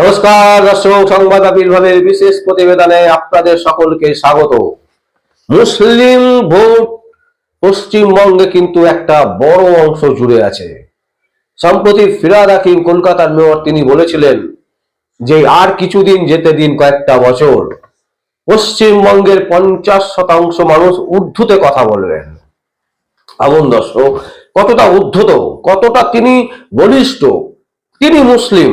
নমস্কার, দর্শক সংবাদ আবির্ভাবের বিশেষ প্রতিবেদনে আপনাদের সকলকে স্বাগত। মুসলিম ভোট পশ্চিমবঙ্গে কিন্তু একটা বড় অংশ জুড়ে আছে। সম্প্রতি ফিরাদ হাকিম কলকাতার মেয়র তিনি বলেছিলেন যে, আর কিছুদিন যেতে দিন কয়েকটা বছর। পশ্চিমবঙ্গের পঞ্চাশ শতাংশ মানুষ উর্ধুতে কথা বলবেন। আগুন দর্শক, কতটা উদ্ধত কতটা তিনি বলিষ্ঠ, তিনি মুসলিম।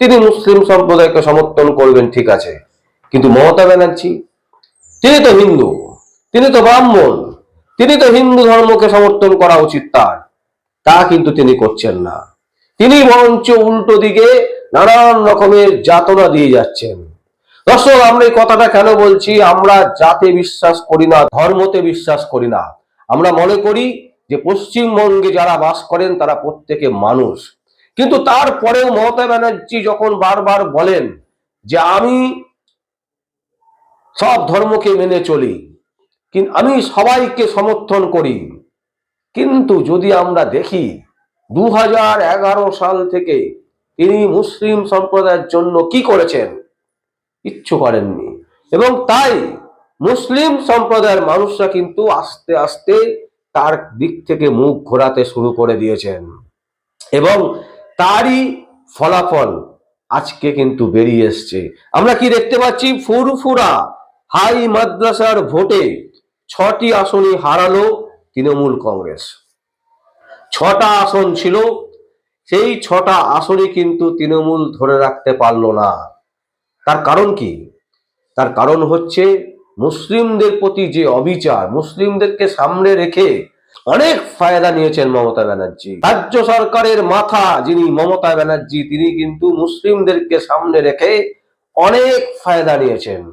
তিনি মুসলিম সম্প্রদায়কে সমর্থন করবেন, ঠিক আছে। কিন্তু মমতা ব্যানার্জি, তিনি তো হিন্দু, তিনি তো ব্রাহ্মণ, তিনি তো হিন্দু ধর্মকে সমর্থন করা উচিত তার। তা কিন্তু তিনি করছেন না। তিনি বরঞ্চ উল্টো দিকে নানান রকমের যাতনা দিয়ে যাচ্ছেন। দর্শক, আমরা এই কথাটা কেন বলছি? আমরা জাতে বিশ্বাস করি না, ধর্মতে বিশ্বাস করি না। আমরা মনে করি যে পশ্চিমবঙ্গে যারা বাস করেন, তারা প্রত্যেকে মানুষ। কিন্তু তারপরেও মমতা ব্যানার্জি যখন বারবার বলেন যে আমি সব ধর্মকে মেনে চলি কিন্তু আমি সবাইকে সমর্থন করি, কিন্তু যদি আমরা দেখি দু সাল থেকে তিনি মুসলিম সম্প্রদায়ের জন্য কি করেছেন, কিচ্ছু করেননি। এবং তাই মুসলিম সম্প্রদায়ের মানুষরা কিন্তু আস্তে আস্তে তার দিক থেকে মুখ ঘোরাতে শুরু করে দিয়েছেন। এবং তারই ফলাফল আজকে কিন্তু বেরিয়ে এসছে। আমরা কি দেখতে পাচ্ছি? ফুরফুরা হাই মাদ্রাসার ভোটে ছটি আসনই হারালো তৃণমূল কংগ্রেস। ছটা আসন ছিল, সেই ছটা আসনই কিন্তু তৃণমূল ধরে রাখতে পারল না। তার কারণ কি? তার কারণ হচ্ছে মুসলিমদের প্রতি যে অবিচার, মুসলিমদেরকে সামনে রেখে অনেক ফায়দা নিয়েছেন মমতা ব্যানার্জি। রাজ্য সরকারের মাথা যিনি মমতা ব্যানার্জি, তিনি কিন্তু মুসলিমদেরকে সামনে রেখে অনেক ফায়দা নিয়েছেন।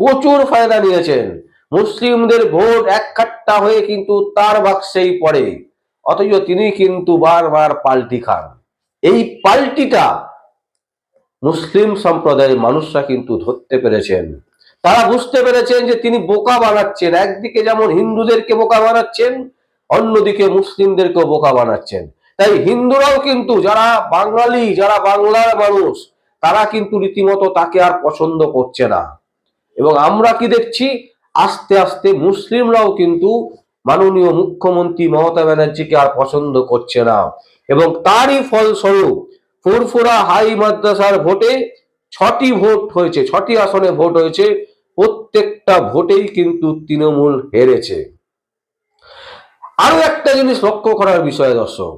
প্রচুর ফায়দা নিয়েছেন। মুসলিমদের ভোট এক খাট্টা হয়ে কিন্তু তার বাক্সেই পড়ে। অথচ তিনি কিন্তু বারবার পাল্টি খান। এই পাল্টিটা মুসলিম সম্প্রদায়ের মানুষরা কিন্তু ধরতে পেরেছেন। তারা বুঝতে পেরেছেন যে তিনি বোকা বানাচ্ছেন। একদিকে যেমন হিন্দুদেরকে বোকা বানাচ্ছেন অন্যদিকে মুসলিমদেরকেও বোকা বানাচ্ছেন। তাই হিন্দুরাও কিন্তু, যারা বাঙালি, যারা বাংলার মানুষ, তারা কিন্তু রীতিমতো তাকে আর পছন্দ করছে না। এবং আমরা কি দেখছি? আস্তে আস্তে মুসলিমরাও কিন্তু মাননীয় মুখ্যমন্ত্রী মমতা ব্যানার্জিকে আর পছন্দ করছে না। এবং তারই ফলস্বরূপ ফুরফুরা হাই মাদ্রাসার ভোটে ছটি ভোট হয়েছে, ছটি আসনে ভোট হয়েছে, প্রত্যেকটা ভোটেই কিন্তু তৃণমূল হেরেছে। আরও একটা জিনিস লক্ষ্য করার বিষয়, দর্শক,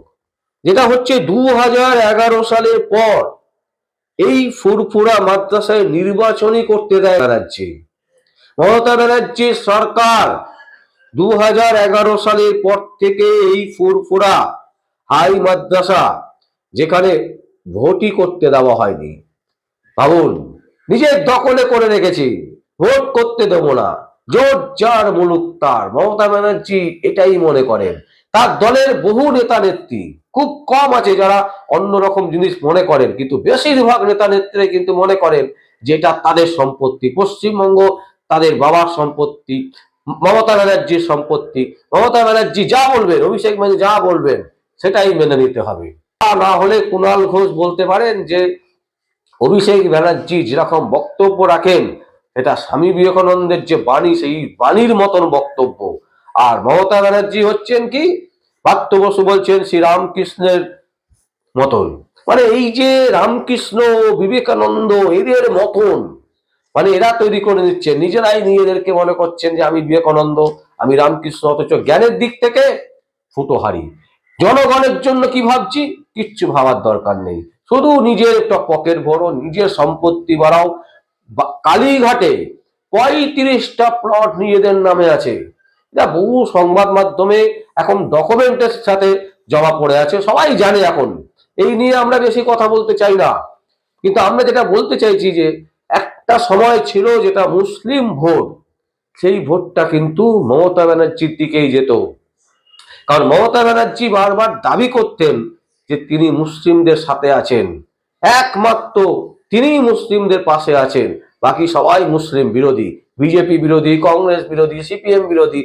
যেটা হচ্ছে দু হাজার এগারো সালের পর এই ফুরফুরা মাদ্রাসায় নির্বাচনই করতে দেয় ব্যানার্জি মমতা ব্যানার্জির সরকার দু হাজার এগারো সালের পর থেকে এই ফুরফুরা হাই মাদ্রাসা যেখানে ভোটই করতে দেওয়া হয়নি। ভাবুন, নিজের দখলে করে রেখেছি, ভোট করতে দেবো না। জোট যার মুলুক তার মমতা ব্যানার্জি এটাই মনে করেন। তার দলের বহু নেতা নেত্রী, খুব কম আছে যারা অন্যরকম জিনিস মনে করেন, কিন্তু বেশিরভাগ নেতা নেত্রী কিন্তু মনে করেন যে এটা তাদের সম্পত্তি। পশ্চিমবঙ্গ তাদের বাবার সম্পত্তি, মমতা ব্যানার্জির সম্পত্তি। মমতা ব্যানার্জি যা বলবেন, অভিষেক মানে যা বলবেন, সেটাই মেনে নিতে হবে। তা না হলে কুণাল ঘোষ বলতে পারেন যে, অভিষেক ব্যানার্জি যেরকম বক্তব্য রাখেন এটা স্বামী বিবেকানন্দের যে বাণী, সেই বাণীর মতন বক্তব্য। আর মমতা ব্যানার্জি হচ্ছেন কি? পার্থ বসু বলছেন শ্রী রামকৃষ্ণের মতন। মানে এই যে রামকৃষ্ণ বিবেকানন্দ এদের মতন মানে এরা তৈরি করে নিচ্ছে। নিজেরাই নিজেদেরকে মনে করছেন যে আমি বিবেকানন্দ, আমি রামকৃষ্ণ, অথচ জ্ঞানের দিক থেকে ফুটোহারি। জনগণের জন্য কি ভাবছি? কিচ্ছু ভাবার দরকার নেই। শুধু নিজের একটা পকেট ভরো, নিজের সম্পত্তি বাড়াও কালীঘাটে পঁয়ত্রিশটা প্লট নিজেদের নামে আছে। এটা বহু সংবাদ মাধ্যমে এখন ডকুমেন্টের সাথে জমা পড়ে আছে, সবাই জানে এখন। এই নিয়ে আমরা বেশি কথা বলতে চাই না। কিন্তু আমরা যেটা বলতে চাইছি যে, একটা সময় ছিল যেটা মুসলিম ভোট, সেই ভোটটা কিন্তু মমতা ব্যানার্জির দিকেই যেত। কারণ মমতা ব্যানার্জি বারবার দাবি করতেন যে তিনি মুসলিমদের সাথে আছেন। একমাত্র তিনি মুসলিমদের পাশে আছেন। বাকি সবাই মুসলিম বিরোধী। বিজেপি বিরোধী, কংগ্রেস বিরোধী, সিপিএম বিরোধী।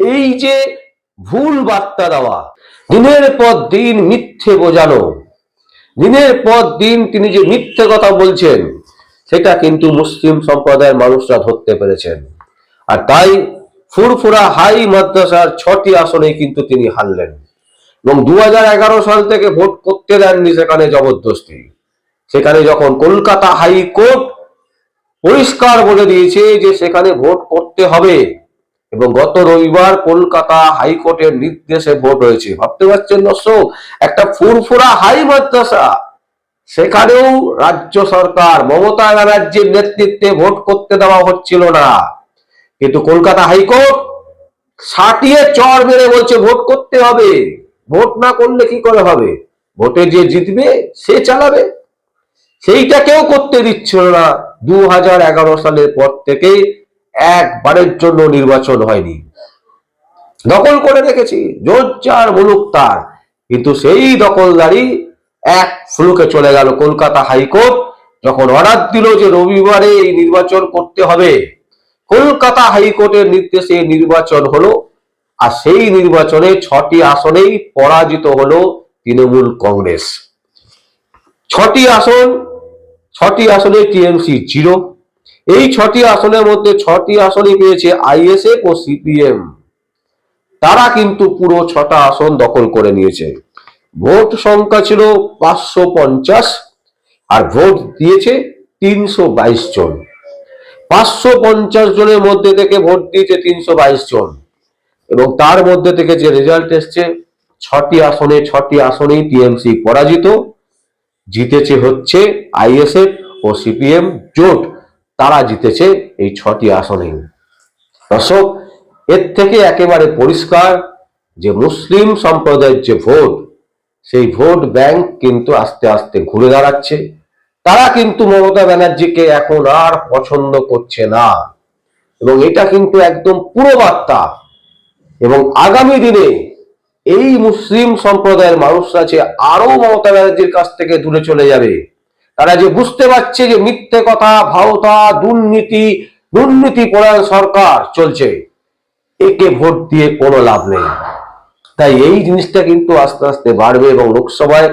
এই যে ভুল বার্তা দেওয়া, দিনের পর দিন মিথ্যে বোঝানো, দিনের পর দিন তিনি যে মিথ্যে কথা বলছেন, সেটা কিন্তু মুসলিম সম্প্রদায়ের মানুষরা ধরতে পেরেছেন। আর তাই ফুরফুরা হাই মাদ্রাসার ছটি আসনে কিন্তু তিনি হারলেন। এবং দু হাজার এগারো সাল থেকে ভোট করতে দেননি সেখানে জবরদস্তি। সেখানে যখন কলকাতা হাইকোর্ট পরিষ্কার বলে দিয়েছে যে সেখানে ভোট করতে হবে, এবং গত রবিবার কলকাতা হাইকোর্টের নির্দেশে ভোট হয়েছে ভাবতে পারছেন দর্শক? একটা ফুরফুরা হাই মাদ্রাসা, সেখানেও রাজ্য সরকার মমতা ব্যানার্জির নেতৃত্বে ভোট করতে দেওয়া হচ্ছিল না। কিন্তু কলকাতা হাইকোর্ট সাটিয়ে চর মেরে বলছে, ভোট করতে হবে। ভোট না করলে কি করে হবে? ভোটে যে জিতবে, সে চালাবে। সেইটা কেউ করতে দিচ্ছিল না। দু হাজার এগারো সালের পর থেকে একবারের জন্য নির্বাচন হয়নি। দখল করে রেখেছি, জোরজার মুলুক তার। কিন্তু সেই দখলদারি এক ফ্লুকে চলে গেল কলকাতা হাইকোর্ট, যখন অর্ডার দিল যে রবিবারে এই নির্বাচন করতে হবে। কলকাতা হাইকোর্টের নির্দেশে নির্বাচন হলো, আর সেই নির্বাচনে ছটি আসনেই পরাজিত হলো তৃণমূল কংগ্রেস। ছটি আসন ছটি আসনে টিএমসি জিরো। এই ছটি আসনের মধ্যে ছটি আসনই পেয়েছে আইএসএফ ও সিপিএম। তারা কিন্তু পুরো ছটা আসন দখল করে নিয়েছে। ভোট সংখ্যা ছিল পাঁচশো পঞ্চাশ আর ভোট দিয়েছে তিনশো বাইশ জন। পাঁচশো পঞ্চাশ জনের মধ্যে থেকে ভোট দিয়েছে তিনশো বাইশ জন। এবং তার মধ্যে থেকে যে রেজাল্ট এসছে, ছটি আসনে ছটি আসনেই টিএমসি পরাজিত। জিতেছে হচ্ছে আইএসএফ ও সিপিএম জোট। তারা জিতেছে এই ছটি আসনেই। দর্শক, এর থেকে একেবারে পরিষ্কার যে মুসলিম সম্প্রদায়ের যে ভোট, সেই ভোট ব্যাংক কিন্তু আস্তে আস্তে ঘুরে দাঁড়াচ্ছে। তারা কিন্তু মমতা ব্যানার্জিকে এখন আর পছন্দ করছে না। এবং এটা কিন্তু একদম পুরো বার্তা। এবং আগামী দিনে এই মুসলিম সম্প্রদায়ের মানুষরা যে আরও মমতা ব্যানার্জির কাছ থেকে দূরে চলে যাবে, তারা যে বুঝতে পারছে যে মিথ্যে কথা, ভাওতা, দুর্নীতি দুর্নীতি পরায়ণ সরকার চলছে, একে ভোট দিয়ে কোনো লাভ নেই। তাই এই জিনিসটা কিন্তু আস্তে আস্তে বাড়বে এবং লোকসভায়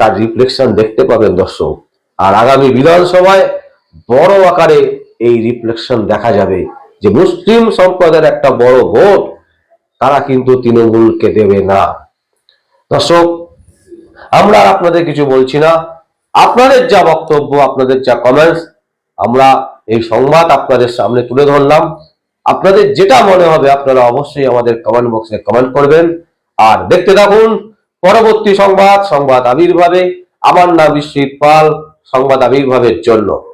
তার রিফ্লেকশন দেখতে পাবেন দর্শক। আর আগামী বিধানসভায় বড় আকারে এই রিফ্লেকশন দেখা যাবে যে মুসলিম সম্প্রদায়ের একটা বড় ভোট তারা কিন্তু তৃণমূলকে দেবে না। দর্শক, আমরা আপনাদের কিছু বলছি না। আপনাদের যা বক্তব্য, আপনাদের যা কমেন্টস আমরা এই সংবাদ আপনাদের সামনে তুলে ধরলাম। আপনাদের যেটা মনে হবে, আপনারা অবশ্যই আমাদের কমেন্ট বক্সে কমেন্ট করবেন। আর দেখতে থাকুন, পরবর্তী সংবাদ সংবাদ আবির্ভাবে। আমার নাম বিশ্বজিৎ পাল, সংবাদ আবির্ভাবের জন্য।